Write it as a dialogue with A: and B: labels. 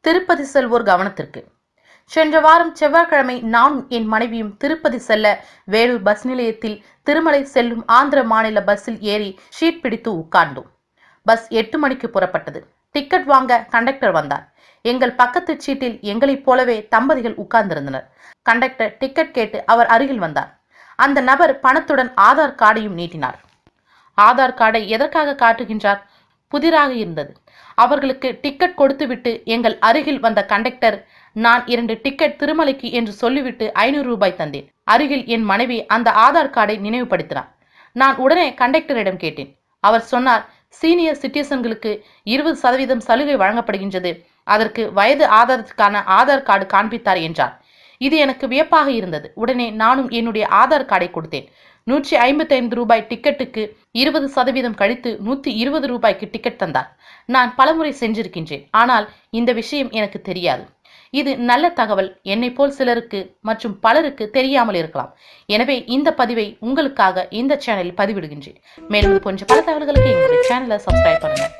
A: திருப்பதி செல்வோர் கவனத்திற்கு. சென்ற வாரம் செவ்வாய்க்கிழமை நானும் என் மனைவியும் திருப்பதி செல்ல வேலூர் பஸ் நிலையத்தில் திருமலை செல்லும் ஆந்திர மாநில பஸ்ஸில் ஏறி ஷீட் பிடித்து உட்கார்ந்தோம். பஸ் எட்டு மணிக்கு புறப்பட்டது. டிக்கெட் வாங்க கண்டக்டர் வந்தார். எங்கள் பக்கத்து சீட்டில் எங்களைப் போலவே தம்பதிகள் உட்கார்ந்திருந்தனர். கண்டக்டர் டிக்கெட் கேட்டு அவர் அருகில் வந்தார். அந்த நபர் பணத்துடன் ஆதார் கார்டையும் நீட்டினார். ஆதார் கார்டை எதற்காக காட்டுகின்றார்? புதிராக இருந்தது. அவர்களுக்கு டிக்கெட் கொடுத்துவிட்டு எங்கள் அருகில் வந்த கண்டக்டர் நான் இரண்டு டிக்கெட் திருமலைக்கு என்று சொல்லிவிட்டு ஐநூறு ரூபாய் தந்தேன். அருகில் என் மனைவி அந்த ஆதார் கார்டை நினைவுபடுத்தினார். நான் உடனே கண்டக்டரிடம் கேட்டேன். அவர் சொன்னார் சீனியர் சிட்டிசன்களுக்கு இருபது சதவீதம் சலுகை வழங்கப்படுகின்றது. அதற்கு வயது ஆதாரத்துக்கான ஆதார் கார்டு காண்பித்தார் என்றார். இது எனக்கு வியப்பாக இருந்தது. உடனே நானும் என்னுடைய ஆதார் கார்டை கொடுத்தேன். நூற்றி ஐம்பத்தி ஐந்து ரூபாய் டிக்கெட்டுக்கு இருபது சதவீதம் கழித்து நூற்றி இருபது ரூபாய்க்கு டிக்கெட் தந்தார். நான் பலமுறை சென்றிருக்கின்றேன். ஆனால் இந்த விஷயம் எனக்கு தெரியாது. இது நல்ல தகவல். என்னை போல் சிலருக்கு மற்றும் பலருக்கு தெரியாமல் இருக்கலாம். எனவே இந்த பதிவை உங்களுக்காக இந்த சேனலில் பதிவிடுகின்றேன். மேலும் இது போன்ற பல தகவல்களுக்கு எங்களுடைய சேனலை சப்ஸ்கிரைப் பண்ணுங்கள்